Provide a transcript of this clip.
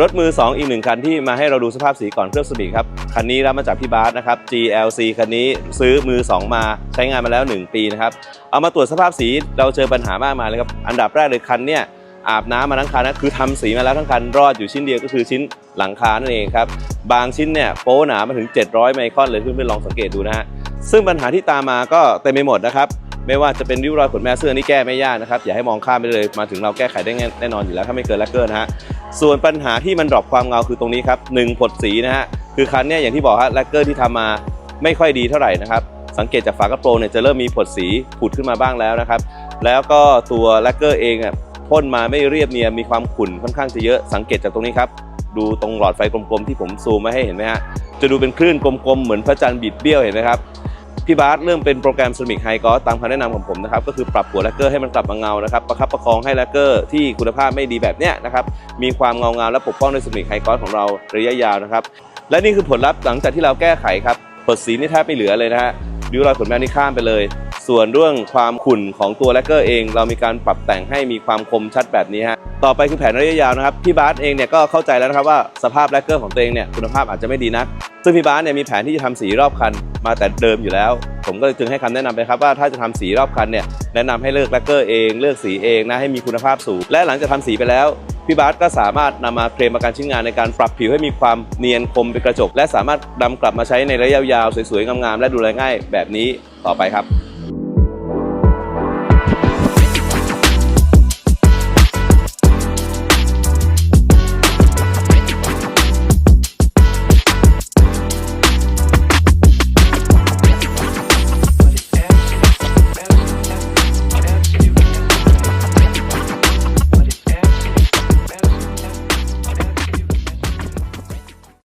รถมือ 2 อีกหนึ่งคันที่มาให้เราดูสภาพสีก่อนเคลือบสนิมครับ คันนี้รับมาจากพี่บาสนะครับ GLC คันนี้ซื้อมือ 2 มาใช้งานมาแล้ว 1 ปีนะครับ เอามาตรวจสภาพสีเราเจอปัญหามากมายเลยครับ อันดับแรกเลยคันเนี่ยอาบน้ำมาทั้งคันนะคือทำสีมาแล้วทั้งคันรอดอยู่ชิ้นเดียวก็คือชิ้นหลังคานั่นเองครับ บางชิ้นเนี่ยโป๊หนามาถึง 700 ไมครอนเลยเพื่อนๆลองสังเกตดูนะฮะซึ่งปัญหาที่ตามมาก็เต็มไปหมดนะครับไม่ว่าจะเป็นริ้วรอยขนแม่เสื้อนี่แก้ไม่ยากนะครับอย่าให้มองข้ามไปเลยมาถึงเราแก้ไขได้แน่นอนอยู่แล้วถ้าไม่เกินแลกเกอร์นะฮะ ส่วนปัญหาที่มันดรอปความเงาคือตรงนี้ครับหนึ่งผดสีนะฮะคือคันเนี่ยอย่างที่บอกฮะแลกเกอร์ที่ทำมาไม่ค่อยดีเท่าไหร่นะครับสังเกตจากฝากระโปรงเนี่ยจะเริ่มมีผดสีผุดขึ้นมาบ้างแล้วนะครับ แล้วก็ตัวแลกเกอร์เองอะพ่นมาไม่เรียบเนียนมีความขุ่นค่อนข้างจะเยอะสังเกตจากตรงนี้ครับดูตรงหลอดไฟกลมๆที่ผมซูมมาให้เห็นไหมฮะจะดูเป็นคลื่นกลมๆเหมือนพระจันทร์บิดเบี้ยวเห็นไหมครับ พี่บาสเริ่มเป็นโปรแกรม Ceramic High Gloss ตามคำแนะนำของผมนะครับก็คือปรับหัวแลกเกอร์ให้มันกลับมาเงานะครับประคับประคองให้แลกเกอร์ที่คุณภาพไม่ดีแบบเนี้ยนะครับมีความเงาเงาและปกป้องด้วย Ceramic High Gloss ของเราระยะยาวนะครับและนี่คือผลลัพธ์หลังจากที่เราแก้ไขครับผดสีนี่แทบไม่เหลือเลยนะฮะริ้วรอยขนแมวนี่ข้ามไปเลย ส่วนเรื่องความขุ่นของตัวแลกเกอร์เอง เรามีการปรับแต่งให้มีความคมชัดแบบนี้ฮะต่อไปคือแผนระยะยาวนะครับพี่บาสเองเนี่ยก็เข้าใจแล้วนะครับว่าสภาพแลกเกอร์ของตัวเองเนี่ยคุณภาพอาจจะไม่ดีนัก ซึ่งพี่บาสเนี่ยมีแผนที่จะทำสีรอบคันมาแต่เดิมอยู่แล้ว ผมก็เลยจึงให้คำแนะนำไปครับว่าถ้าจะทำสีรอบคันเนี่ยแนะนำให้เลือกแลกเกอร์เองเลือกสีเองนะให้มีคุณภาพสูง และหลังจากทำสีไปแล้วพี่บาสก็สามารถนำมาเคลมประกันชิ้นงานในการปรับผิวให้มีความเนียนคมเป็นกระจก และสามารถนำกลับมาใช้ในระยะยาวสวยๆงามๆและดูแลง่ายแบบนี้ต่อไปครับ